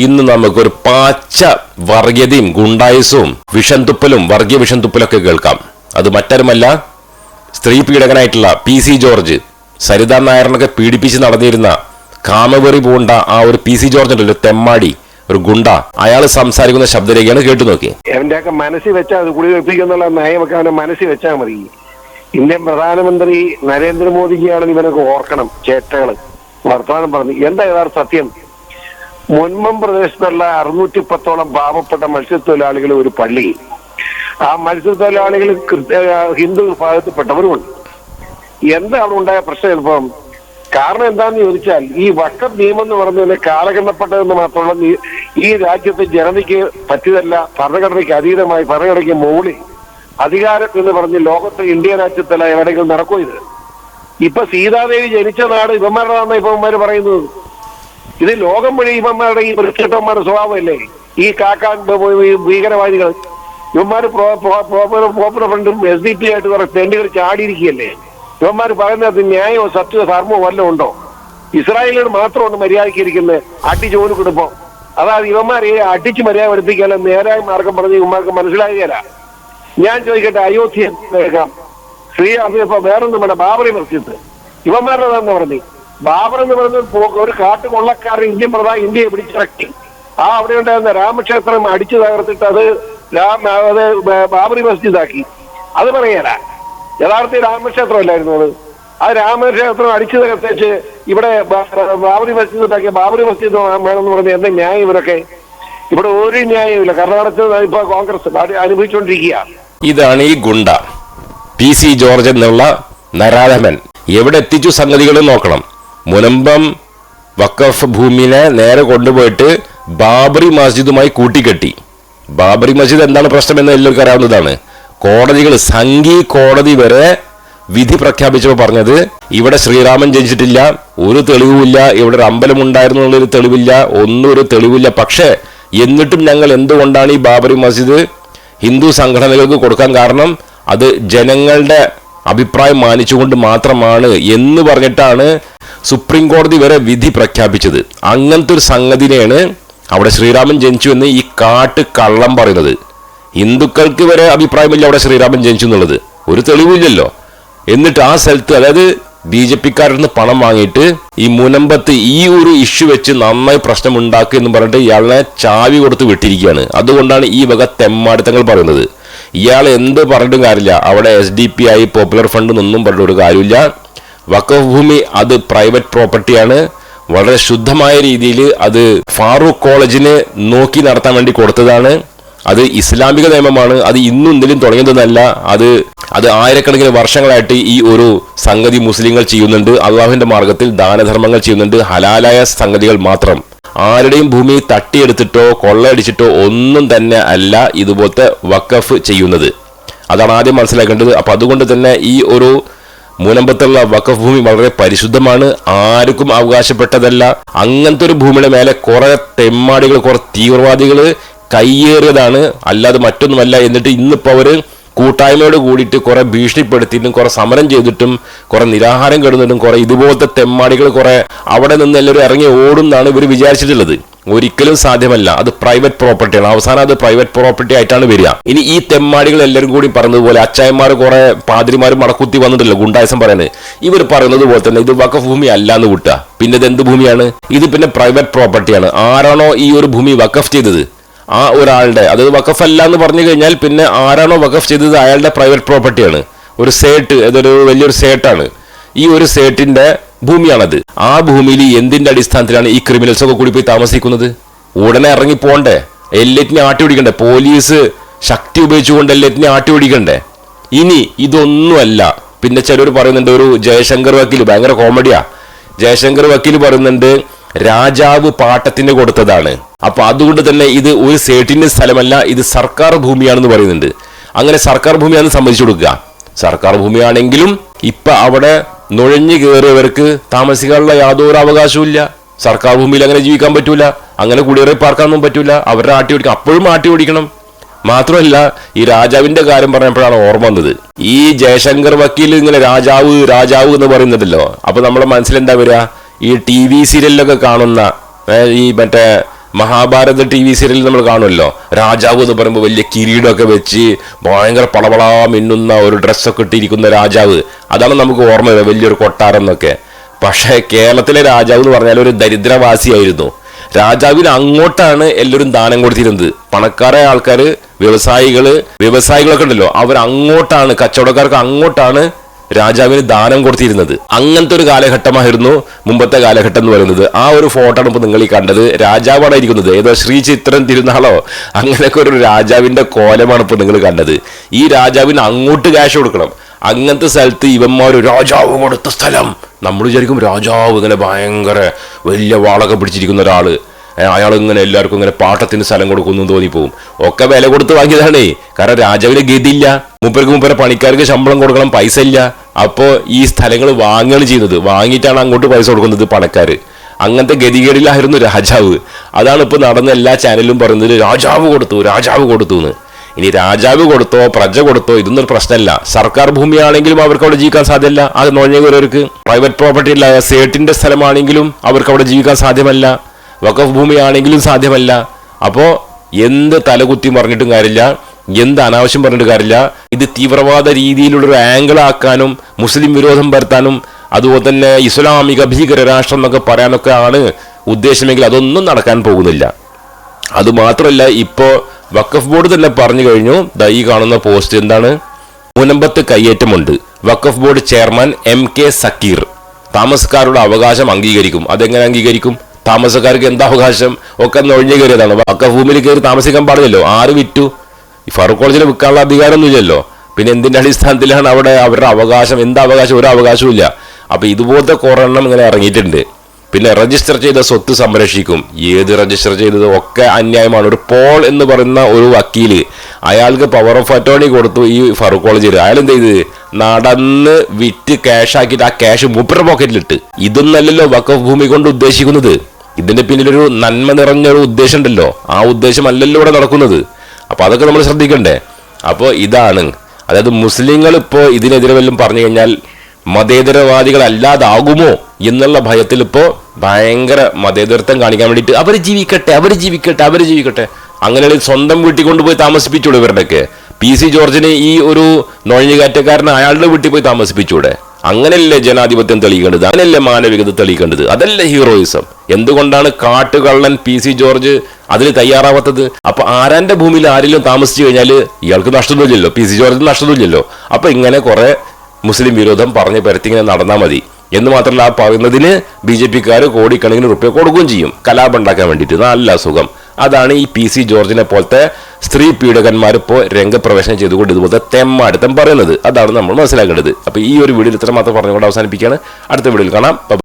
ഇന്ന് നമുക്കൊരു പാച്ച വർഗീയതയും ഗുണ്ടായുസവും വിഷന്തുപ്പലും വർഗീയ വിഷന്തുപ്പലൊക്കെ കേൾക്കാം. അത് മറ്റാരുമല്ല സ്ത്രീ പീഡകനായിട്ടുള്ള പി സി ജോർജ് സരിതാ നായറിനൊക്കെ പീഡിപ്പിച്ച് നടന്നിരുന്ന കാമവെറി പൂണ്ട ആ ഒരു പി സി ജോർജ് ഉണ്ടല്ലോ തെമ്മാടി ഒരു ഗുണ്ട അയാൾ സംസാരിക്കുന്ന ശബ്ദരേഖയാണ് കേട്ടു നോക്കി ഒക്കെ മനസ്സിൽ വെച്ചാൽ അത് കുടി നയമൊക്കെ അവന്റെ മനസ്സിൽ വെച്ചാൽ മതി. ഇന്ത്യൻ പ്രധാനമന്ത്രി നരേന്ദ്രമോദിജിയാണെന്ന് ഇവനൊക്കെ ഓർക്കണം ചേട്ടകൾ. വർത്തമാനം പറഞ്ഞു. എന്താ യഥാർത്ഥ സത്യം? മുൻപം പ്രദേശത്തുള്ള അറുന്നൂറ്റി പത്തോളം പാവപ്പെട്ട മത്സ്യത്തൊഴിലാളികൾ ഒരു പള്ളി. ആ മത്സ്യത്തൊഴിലാളികൾ ഹിന്ദു വിഭാഗത്തിൽപ്പെട്ടവരുമുണ്ട്. എന്താണ് ഉണ്ടായ പ്രശ്നം ഇപ്പം? കാരണം എന്താന്ന് ചോദിച്ചാൽ ഈ വക്കം നിയമം എന്ന് പറഞ്ഞതിന് കാലഗണപ്പെട്ടതെന്ന് മാത്രമല്ല ഈ- ഈ രാജ്യത്തെ ജനതയ്ക്ക് പറ്റിയതല്ല ഭരണഘടനയ്ക്ക് അതീതമായി ഭരണഘടനയ്ക്ക് മുകളിൽ അധികാരം എന്ന് പറഞ്ഞ് ലോകത്ത് ഇന്ത്യ രാജ്യത്തല്ല എവിടെയെങ്കിലും നടക്കും ഇത്? ഇപ്പൊ സീതാദേവി ജനിച്ച നാട് ഇവന്മാരുടെ ഇപ്പൊ ഇവന്മാര് പറയുന്നത്. ഇത് ലോകം മുഴുവൻ ഇവന്മാരുടെ ഈ വൃത്തികെട്ടന്മാരുടെ സ്വഭാവമല്ലേ? ഈ കാക്കാൻ ഭീകരവാദികൾ. ഇവന്മാർ പോപ്പുലർ ഫ്രണ്ടും എസ് ഡി പി ആയിട്ട് കുറെ തെണ്ടികൾ ചാടിയിരിക്കുകയല്ലേ? ഇവന്മാർ പറയുന്നത് ന്യായമോ സത്യമോ ധർമ്മമോ വല്ലതും ഉണ്ടോ? ഇസ്രായേലിനോട് മാത്രമാണ് മര്യാദയ്ക്ക് ഇരിക്കുന്നത് അടി ജോലി കൊടുപ്പോ. അതായത് ഇവന്മാരെ അടിച്ച് മര്യാദ പഠിപ്പിക്കാനുള്ള നേരായ മാർഗം പറഞ്ഞ് ഇവന്മാർക്ക് മനസ്സിലാകുകയല്ല ഞാൻ ചോദിക്കട്ടെ അയോധ്യ ശ്രീ അത് വേറൊന്നും വേണ്ട ബാബറി മസ്ജിദ്. ഇവന്മാരുടെ തന്നെ പറഞ്ഞു. ബാബർ എന്ന് പറയുന്നത് പോ- ഒരു കാട്ടുകൊള്ളക്കാരൻ ഇന്ത്യൻ പ്രധാന ഇന്ത്യയെ പിടിച്ചിറക്കി. ആ അവിടെ ഉണ്ടായിരുന്ന രാമക്ഷേത്രം അടിച്ചു തകർത്തിട്ട് അത് രാം അത് ബാബറി മസ്ജിദാക്കി അത് പറയാനാ യഥാർത്ഥ രാമക്ഷേത്രം അല്ലായിരുന്നു അത്. ആ രാമക്ഷേത്രം അടിച്ചു തകർത്തേച്ച് ഇവിടെ ബാബറി മസ്ജിദ് ഉണ്ടാക്കിയ ബാബറി മസ്ജിദ് വേണമെന്ന് പറഞ്ഞ എന്താ ന്യായം ഇവരൊക്കെ? ഇവിടെ ഒരു ന്യായമില്ല കർണാടകത്തിൽ ഇപ്പൊ കോൺഗ്രസ് അനു- അനുഭവിച്ചുകൊണ്ടിരിക്കുക ഇതാണ് ഈ ഗുണ്ട. പി സി ജോർജ് എന്നുള്ള നരാധമൻ. എവിടെ എത്തിച്ചു സംഗതികൾ നോക്കണം. മുനമ്പം വക്കഫ് ഭൂമിനെ നേരെ കൊണ്ടുപോയിട്ട് ബാബറി മസ്ജിദുമായി കൂട്ടിക്കെട്ടി. ബാബറി മസ്ജിദ് എന്താണ് പ്രശ്നമെന്ന് എല്ലാവർക്കും അറിയാവുന്നതാണ്. കോടതികൾ സംഘി കോടതി വരെ വിധി പ്രഖ്യാപിച്ചപ്പോൾ പറഞ്ഞത് ഇവിടെ ശ്രീരാമൻ ജനിച്ചിട്ടില്ല ഒരു തെളിവുമില്ല ഇവിടെ ഒരു അമ്പലം ഉണ്ടായിരുന്നു എന്നുള്ളൊരു തെളിവില്ല ഒന്നും ഒരു തെളിവില്ല. പക്ഷേ എന്നിട്ടും ഞങ്ങൾ എന്തുകൊണ്ടാണ് ഈ ബാബറി മസ്ജിദ് ഹിന്ദു സംഘടനകൾക്ക് കൊടുക്കാൻ കാരണം? അത് ജനങ്ങളുടെ അഭിപ്രായം മാനിച്ചുകൊണ്ട് മാത്രമാണ് എന്ന് പറഞ്ഞിട്ടാണ് സുപ്രീം കോടതി വരെ വിധി പ്രഖ്യാപിച്ചത്. അങ്ങനത്തെ ഒരു സംഗതിനെയാണ് അവിടെ ശ്രീരാമൻ ജനിച്ചു എന്ന് ഈ കാട്ട് കള്ളം പറയുന്നത്. ഹിന്ദുക്കൾക്ക് വരെ അഭിപ്രായമില്ല അവിടെ ശ്രീരാമൻ ജനിച്ചു എന്നുള്ളത്. ഒരു തെളിവില്ലല്ലോ. എന്നിട്ട് ആ സ്ഥലത്ത് അതായത് ബി ജെ പിക്കാരിൽ നിന്ന് പണം വാങ്ങിയിട്ട് ഈ മുനമ്പത്ത് ഈ ഒരു ഇഷ്യൂ വെച്ച് നന്നായി പ്രശ്നം ഉണ്ടാക്കുക എന്ന് പറഞ്ഞിട്ട് ഇയാളെ ചാവി കൊടുത്ത് വിട്ടിരിക്കുകയാണ്. അതുകൊണ്ടാണ് ഈ വക തെമ്മാടിത്തങ്ങൾ പറയുന്നത്. ഇയാൾ എന്ത് പറഞ്ഞിട്ടും കാര്യമില്ല. അവിടെ എസ് ഡി പി ആയി പോപ്പുലർ ഫണ്ട് എന്നൊന്നും പറഞ്ഞിട്ട് ഒരു കാര്യമില്ല വഖഫ് ഭൂമി അത് പ്രൈവറ്റ് പ്രോപ്പർട്ടിയാണ് വളരെ ശുദ്ധമായ രീതിയിൽ അത് ഫാറൂഖ് കോളേജിന് നോക്കി നടത്താൻ വേണ്ടി കൊടുത്തതാണ്. അത് ഇസ്ലാമിക നിയമമാണ്. അത് ഇന്നും ഇന്നലും തുടങ്ങിയതെന്നല്ല. അത് അത് ആയിരക്കണക്കിന് വർഷങ്ങളായിട്ട് ഈ ഒരു സംഗതി മുസ്ലിങ്ങൾ ചെയ്യുന്നുണ്ട്. അള്ളാഹുവിന്റെ മാർഗത്തിൽ ദാനധർമ്മങ്ങൾ ചെയ്യുന്നുണ്ട്. ഹലാലായ സംഗതികൾ മാത്രം. ആരുടെയും ഭൂമി തട്ടിയെടുത്തിട്ടോ കൊള്ളയടിച്ചിട്ടോ ഒന്നും തന്നെ അല്ല ഇതുപോലത്തെ വക്കഫ് ചെയ്യുന്നത്. അതാണ് ആദ്യം മനസ്സിലാക്കേണ്ടത്. അപ്പോൾ അതുകൊണ്ട് തന്നെ ഈ ഒരു മൂലമ്പത്തുള്ള വക്കഫ് ഭൂമി വളരെ പരിശുദ്ധമാണ്. ആർക്കും അവകാശപ്പെട്ടതല്ല. അങ്ങനത്തെ ഒരു ഭൂമിയുടെ മേലെ കുറെ തെമ്മാടികൾ കുറെ തീവ്രവാദികൾ കയ്യേറിയതാണ്. അല്ലാതെ മറ്റൊന്നുമല്ല. എന്നിട്ട് ഇന്നിപ്പോ അവർ കൂട്ടായ്മയോട് കൂടിയിട്ട് കുറെ ഭീഷണിപ്പെടുത്തിയിട്ടും കുറെ സമരം ചെയ്തിട്ടും കുറെ നിരാഹാരം കിടന്നിട്ടും കുറെ ഇതുപോലത്തെ തെമ്മാടികൾ കുറെ അവിടെ നിന്ന് എല്ലാവരും ഇറങ്ങി ഓടും എന്നാണ് ഇവർ വിചാരിച്ചിട്ടുള്ളത്. ഒരിക്കലും സാധ്യമല്ല. അത് പ്രൈവറ്റ് പ്രോപ്പർട്ടിയാണ് അവസാനം അത് പ്രൈവറ്റ് പ്രോപ്പർട്ടി ആയിട്ടാണ് വരിക. ഇനി ഈ തെമ്മാടികൾ എല്ലാവരും കൂടി പറഞ്ഞതുപോലെ അച്ചായന്മാർ കുറെ പാതിരിമാരും മടക്കുത്തി വന്നിട്ടില്ല. ഗുണ്ടായസം പറയുന്നത് ഇവർ പറയുന്നത് പോലെ തന്നെ ഇത് വക്കഫ് ഭൂമി അല്ല എന്ന് കൂട്ടുക പിന്നെ ഇത് എന്ത് ഭൂമിയാണ്? ഇത് പിന്നെ പ്രൈവറ്റ് പ്രോപ്പർട്ടിയാണ് ആരാണോ ഈ ഒരു ഭൂമി വക്കഫ് ചെയ്തത്? ആ ഒരാളുടെ അത് വഖഫ് അല്ല എന്ന് പറഞ്ഞു കഴിഞ്ഞാൽ പിന്നെ ആരാണോ വഖഫ് ചെയ്തത് അയാളുടെ പ്രൈവറ്റ് പ്രോപ്പർട്ടിയാണ് ഒരു സേട്ട് അതൊരു വലിയൊരു സേട്ടാണ് ഈ ഒരു സേട്ടിന്റെ ഭൂമിയാണത്. ആ ഭൂമിയിൽ എന്തിന്റെ അടിസ്ഥാനത്തിലാണ് ഈ ക്രിമിനൽസ് ഒക്കെ കൂടി പോയി താമസിക്കുന്നത്? ഉടനെ ഇറങ്ങി പോണ്ടേ എല്ലാറ്റിനെ ആട്ടി പിടിക്കണ്ടേ പോലീസ് ശക്തി ഉപയോഗിച്ചുകൊണ്ട് എല്ലാറ്റിനെ ആട്ടി പിടിക്കണ്ടേ ഇനി ഇതൊന്നുമല്ല. പിന്നെ ചിലർ പറയുന്നുണ്ട് ഒരു ജയശങ്കർ വക്കീൽ ഭയങ്കര കോമഡിയാ ജയശങ്കർ വക്കീൽ പറയുന്നുണ്ട് രാജാവ് പാട്ടത്തിന് കൊടുത്തതാണ്. അപ്പൊ അതുകൊണ്ട് തന്നെ ഇത് ഒരു സേട്ടിന്റെ സ്ഥലമല്ല ഇത് സർക്കാർ ഭൂമിയാണെന്ന് പറയുന്നുണ്ട്. അങ്ങനെ സർക്കാർ ഭൂമിയാണെന്ന് സമ്മതിച്ചു കൊടുക്കുക. സർക്കാർ ഭൂമിയാണെങ്കിലും ഇപ്പൊ അവിടെ നുഴഞ്ഞു കയറിയവർക്ക് താമസിക്കാനുള്ള യാതൊരു അവകാശവും ഇല്ല. സർക്കാർ ഭൂമിയിൽ അങ്ങനെ ജീവിക്കാൻ പറ്റൂല. അങ്ങനെ കുടിയേറി പാർക്കാനൊന്നും പറ്റൂല. അവരുടെ ആട്ടി ഓടിക്കണം. അപ്പോഴും ആട്ടി ഓടിക്കണം. മാത്രമല്ല ഈ രാജാവിന്റെ കാര്യം പറഞ്ഞപ്പോഴാണ് ഓർമ്മ വന്നത്. ഈ ജയശങ്കർ വക്കീൽ ഇങ്ങനെ രാജാവ് രാജാവ് എന്ന് പറയുന്നുണ്ടല്ലോ. അപ്പൊ നമ്മുടെ മനസ്സിൽ എന്താ വരിക? ഈ ടി വി സീരിയലിലൊക്കെ കാണുന്ന ഈ മറ്റേ മഹാഭാരത ടി വി സീരിയലിൽ നമ്മൾ കാണുമല്ലോ. രാജാവ് എന്ന് പറയുമ്പോൾ വലിയ കിരീടമൊക്കെ വെച്ച് ഭയങ്കര പളവളാ മിന്നുന്ന ഒരു ഡ്രസ്സൊക്കെ ഇട്ടിരിക്കുന്ന രാജാവ്. അതാണ് നമുക്ക് ഓർമ്മ വരുന്നത് വലിയൊരു കൊട്ടാരം എന്നൊക്കെ പക്ഷേ കേരളത്തിലെ രാജാവ് എന്ന് പറഞ്ഞാൽ ഒരു ദരിദ്രവാസിയായിരുന്നു. രാജാവിന് അങ്ങോട്ടാണ് എല്ലാവരും ദാനം കൊടുത്തിരുന്നത്. പണക്കാരെ ആൾക്കാർ വ്യവസായികൾ വ്യവസായികളൊക്കെ ഉണ്ടല്ലോ അവർ അങ്ങോട്ടാണ് കച്ചവടക്കാർക്ക് അങ്ങോട്ടാണ് രാജാവിന് ദാനം കൊടുത്തിരുന്നത്. അങ്ങനത്തെ ഒരു കാലഘട്ടമായിരുന്നു മുമ്പത്തെ കാലഘട്ടം എന്ന് പറയുന്നത്. ആ ഒരു ഫോട്ടോ ആണ് നിങ്ങൾ ഈ കണ്ടത്. രാജാവാണ് ഇരിക്കുന്നത്. ഏതോ ശ്രീ ചിത്രം തിരുനാളോ? അങ്ങനെയൊക്കെ ഒരു രാജാവിന്റെ കോലമാണ് ഇപ്പൊ നിങ്ങൾ കണ്ടത്. ഈ രാജാവിന് അങ്ങോട്ട് ക്യാഷ് കൊടുക്കണം. അങ്ങനത്തെ സ്ഥലത്ത് ഇവന്മാർ രാജാവ് കൊടുത്ത സ്ഥലം. നമ്മൾ വിചാരിക്കും രാജാവ് ഇങ്ങനെ ഭയങ്കര വലിയ വാളൊക്കെ പിടിച്ചിരിക്കുന്ന ഒരാൾ. അയാൾ ഇങ്ങനെ എല്ലാവർക്കും ഇങ്ങനെ പാട്ടത്തിന് സ്ഥലം കൊടുക്കുന്നു തോന്നിപ്പോവും. ഒക്കെ വില കൊടുത്ത് വാങ്ങിയതാണേ. കാരണം രാജാവിന് ഗതിയില്ല. മൂപ്പർക്ക് മുപ്പര പണിക്കാർക്ക് ശമ്പളം കൊടുക്കണം പൈസ ഇല്ല. അപ്പോ ഈ സ്ഥലങ്ങൾ വാങ്ങുകയാണ് ചെയ്യുന്നത്. വാങ്ങിയിട്ടാണ് അങ്ങോട്ട് പൈസ കൊടുക്കുന്നത് പണക്കാർ അങ്ങനത്തെ ഗതികേടിലായിരുന്നു രാജാവ്. അതാണ് ഇപ്പോൾ നടന്ന എല്ലാ ചാനലും പറയുന്നത് രാജാവ് കൊടുത്തു രാജാവ് കൊടുത്തു എന്ന്. ഇനി രാജാവ് കൊടുത്തോ പ്രജ കൊടുത്തോ ഇതൊന്നും പ്രശ്നമല്ല. സർക്കാർ ഭൂമിയാണെങ്കിലും അവർക്ക് അവിടെ ജീവിക്കാൻ സാധ്യമല്ല. അത് നോഞ്ഞവർക്ക് പ്രൈവറ്റ് പ്രോപ്പർട്ടി അല്ല സേട്ടിന്റെ സ്ഥലമാണെങ്കിലും അവർക്ക് അവിടെ ജീവിക്കാൻ സാധ്യമല്ല. വഖഫ് ഭൂമിയാണെങ്കിലും സാധ്യമല്ല. അപ്പോൾ എന്ത് തലകുത്തി പറഞ്ഞിട്ടും കാര്യമില്ല. എന്ത് അനാവശ്യം പറഞ്ഞിട്ട് കാര്യമില്ല. ഇത് തീവ്രവാദ രീതിയിലുള്ള ഒരു ആംഗിൾ ആക്കാനും മുസ്ലിം വിരോധം വരുത്താനും അതുപോലെ തന്നെ ഇസ്ലാമിക ഭീകര രാഷ്ട്രം എന്നൊക്കെ പറയാനൊക്കെ ആണ് ഉദ്ദേശമെങ്കിൽ അതൊന്നും നടക്കാൻ പോകുന്നില്ല. അത് മാത്രമല്ല ഇപ്പോ വഖഫ് ബോർഡ് തന്നെ പറഞ്ഞു കഴിഞ്ഞു ദാ കാണുന്ന പോസ്റ്റ് എന്താണ്? മുനമ്പത്ത് കയ്യേറ്റമുണ്ട്. വക്കഫ് board chairman M K Zakir. താമസക്കാരുടെ അവകാശം അംഗീകരിക്കും. അതെങ്ങനെ അംഗീകരിക്കും? താമസക്കാർക്ക് എന്താ അവകാശം? ഒക്കെ നൊഴിഞ്ഞു കയറിയതാണ്. വക്കഫ് ഭൂമിയിൽ കയറി താമസിക്കാൻ പാടില്ലല്ലോ. ആര് വിറ്റു? ഈ ഫാറൂഖ് കോളേജിൽ വിൽക്കാനുള്ള ഇല്ലല്ലോ. പിന്നെ എന്തിന്റെ അടിസ്ഥാനത്തിലാണ് അവിടെ അവരുടെ അവകാശം? എന്താ അവകാശം? ഒരു അവകാശവും ഇല്ല. അപ്പോൾ ഇതുപോലത്തെ കുറെണ്ണം ഇങ്ങനെ ഇറങ്ങിയിട്ടുണ്ട്. പിന്നെ രജിസ്റ്റർ ചെയ്ത സ്വത്ത് സംരക്ഷിക്കും. ഏത് രജിസ്റ്റർ ചെയ്തത് ഒക്കെ അന്യായമാണ്. ഒരു പോൾ എന്ന് പറയുന്ന ഒരു വക്കീൽ അയാൾക്ക് പവർ ഓഫ് അറ്റോണി കൊടുത്തു ഈ ഫറൂഖ് കോളേജിൽ. അയാൾ എന്ത് ചെയ്ത്? നടന്ന് വിറ്റ് ക്യാഷ് ആക്കിയിട്ട് ആ ക്യാഷ് മൂപ്പരുടെ പോക്കറ്റിലിട്ട് ഇതൊന്നല്ലല്ലോ വക്കഫ് ഭൂമി കൊണ്ട് ഉദ്ദേശിക്കുന്നത്. ഇതിന്റെ പിന്നിലൊരു നന്മ നിറഞ്ഞൊരു ഉദ്ദേശം ഉണ്ടല്ലോ. ആ ഉദ്ദേശമല്ലല്ലോ ഇവിടെ നടക്കുന്നത്. അപ്പൊ അതൊക്കെ നമ്മൾ ശ്രദ്ധിക്കണ്ടേ? അപ്പോൾ ഇതാണ്. അതായത് മുസ്ലിങ്ങൾ ഇപ്പോൾ ഇതിനെതിരെ വല്ലതും പറഞ്ഞു കഴിഞ്ഞാൽ മതേതരവാദികളല്ലാതാകുമോ എന്നുള്ള ഭയത്തിൽ ഇപ്പോൾ ഭയങ്കര മതേതരത്വം കാണിക്കാൻ വേണ്ടിയിട്ട് അവർ ജീവിക്കട്ടെ അവർ ജീവിക്കട്ടെ അവർ ജീവിക്കട്ടെ. അങ്ങനെ സ്വന്തം വീട്ടിൽ കൊണ്ടുപോയി താമസിപ്പിച്ചൂടെ ഇവരുടെയൊക്കെ. പി സി ജോർജിന് ഈ ഒരു നുഴഞ്ഞുകാറ്റക്കാരനെ അയാളുടെ വീട്ടിൽ പോയി താമസിപ്പിച്ചൂടെ? അങ്ങനെയല്ലേ ജനാധിപത്യം തെളിയിക്കേണ്ടത്? അങ്ങനെയല്ലേ മാനവികത തെളിയിക്കേണ്ടത്? അതല്ലേ ഹീറോയിസം. എന്തുകൊണ്ടാണ് കാട്ടുകള്ളൻ പി സി ജോർജ് അതിൽ തയ്യാറാവാത്തത്? അപ്പൊ ആരാന്റെ ഭൂമിയിൽ ആരെങ്കിലും താമസിച്ചു കഴിഞ്ഞാൽ ഇയാൾക്ക് നഷ്ടമില്ലല്ലോ പി സി ജോർജിന് നഷ്ടമില്ലല്ലോ അപ്പൊ ഇങ്ങനെ കുറെ മുസ്ലിം വിരോധം പറഞ്ഞ് പരത്തി ഇങ്ങനെ നടന്നാൽ മതി. എന്ന് മാത്രമല്ല ആ പറയുന്നതിന് ബി ജെ പിക്കാർ കോടിക്കണക്കിന് റുപ്യ കൊടുക്കുകയും ചെയ്യും. കലാപം ഉണ്ടാക്കാൻ വേണ്ടിയിട്ട്. നല്ല സുഖം അതാണ് ഈ പി സി ജോർജിനെ പോലത്തെ സ്ത്രീ പീഡകന്മാർ ഇപ്പോൾ രംഗപ്രവേശനം ചെയ്തുകൊണ്ട് ഇതുപോലത്തെ തെമ്മാടുത്തം പറയുന്നത്. അതാണ് നമ്മൾ മനസ്സിലാക്കേണ്ടത്. അപ്പോൾ ഈ ഒരു വീഡിയോയിൽ ഇത്ര മാത്രം പറഞ്ഞുകൊണ്ട് അവസാനിപ്പിക്കുകയാണ്. അടുത്ത വീഡിയോയിൽ കാണാം.